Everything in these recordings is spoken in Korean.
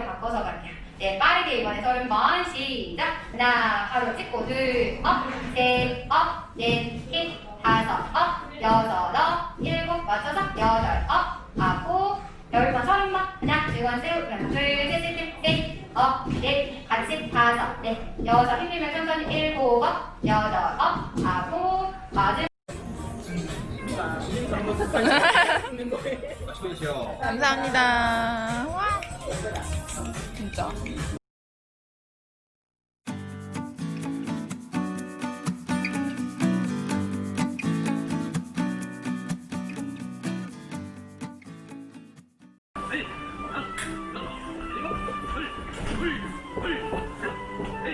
빠르게로 바꿔서 갈게요. 네, 빠르게 이번에 서른 번. 시작. 하나, 하루 찍고. 둘, 업, 셋, 업, 넷, 힙, 다섯, 업, 여섯, 업, 일곱, 맞춰서 여덟, 업, 아홉, 열 번, 서른 번. 하나, 두 번, 셋, 하나, 둘, 셋, 셋, 셋, 넷, 업, 넷, 같이 다섯, 넷, 여섯, 힘들면 천천히 일곱, 업, 여덟, 업, 아홉, 마지막. 감사합니다. 嘿，啊，站好，别动，嘿，嘿，嘿，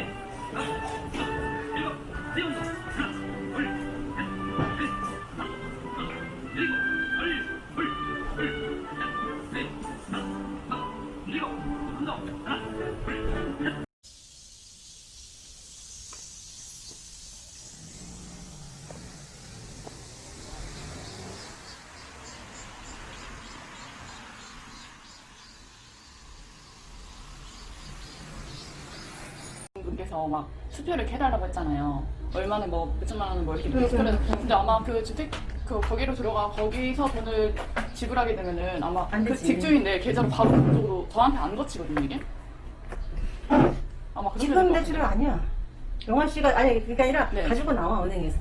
啊，啊，别动，别动。 짜. 분께서 막 수표를 해달라고 했잖아요. 얼마나 뭐 몇천만 원을 뭐 이렇게 수표를 근데 아마 그 주택 그 거기로 들어가 거기서 돈을 지불하게 되면은 아마 안 그 되지. 집주인들 계좌로 바로 그쪽으로 저한테 안 거치거든요 이게. 아마 그렇게 지금 될것 대출은. 아니야. 영환 씨가 아니 그게 아니라 네. 가지고 나와 은행에서.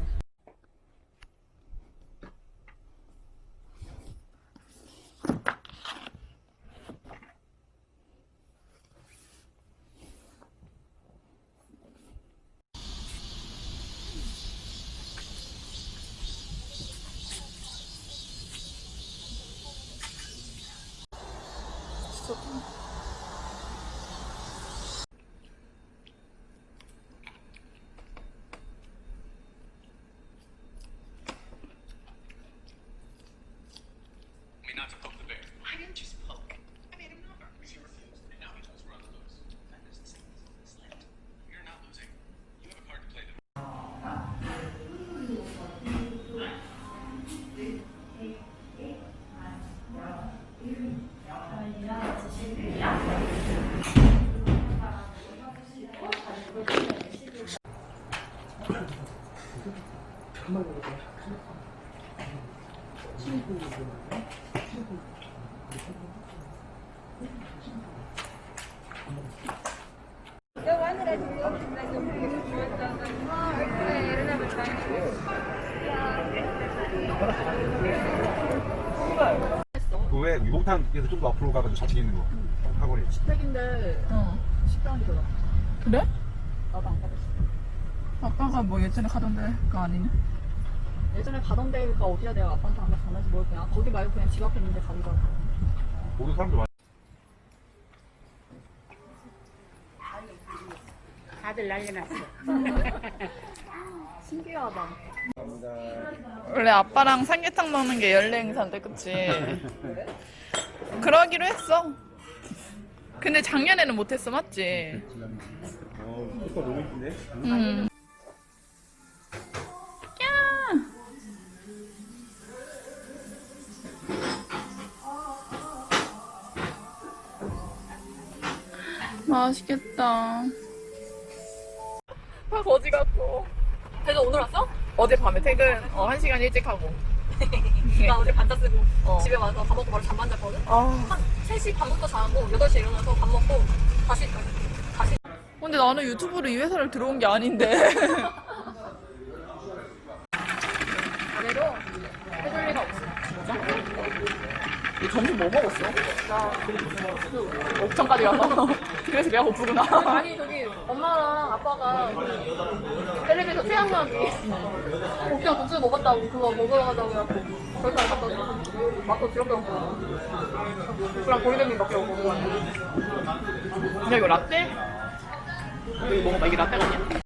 그왜 목탕에서 좀 더 앞으로 가가지고 좌측에 있는 거 학원이 택인데 어. 10병이더라. 그래? 나도 안 가봤어. 아빠가 뭐 예전에 가던데 그거 아니네. 예전에 가던 데가 어디야 내가 아빠한테 안 가는지 모르겠냐 거기 말고 그냥 집 앞에 있는데 가더라고 모든 사람들 많이 다들 난리 났어. 신기하다 원래 아빠랑 삼계탕 먹는 게 연례 행사인데 그치? 그러기로 했어. 근데 작년에는 못했어 맞지? 어 오빠 너무 이쁜데? 음. 맛있겠다. 다 거지 같고. 그래서 오늘 왔어? 어젯밤에 퇴근 어, 한 시간 일찍 하고. 나 어제 반자 쓰고 어. 집에 와서 밥 먹고 바로 잠만 잤거든 아. 한 3시 반부터 자고 8시에 일어나서 밥 먹고 다시 다시 근데 나는 유튜브로 이 회사를 들어온 게 아닌데. 아래로 해줄 리가 없어 이 점심 뭐 먹었어? 나 옥천까지 가서. 그래서 배가 고프구나. 아니 저기 엄마랑 아빠가 텔레비에서 태양나기 오키랑 국수 먹었다고 그거 먹으러 가자고 해갖고 거기까지 갔다 왔어 맛도 지럽게 먹고 그랑 고리냉면 밖에 못 먹고 근데 이거 라떼? 이거 먹어봐. 이게 라떼 아니야?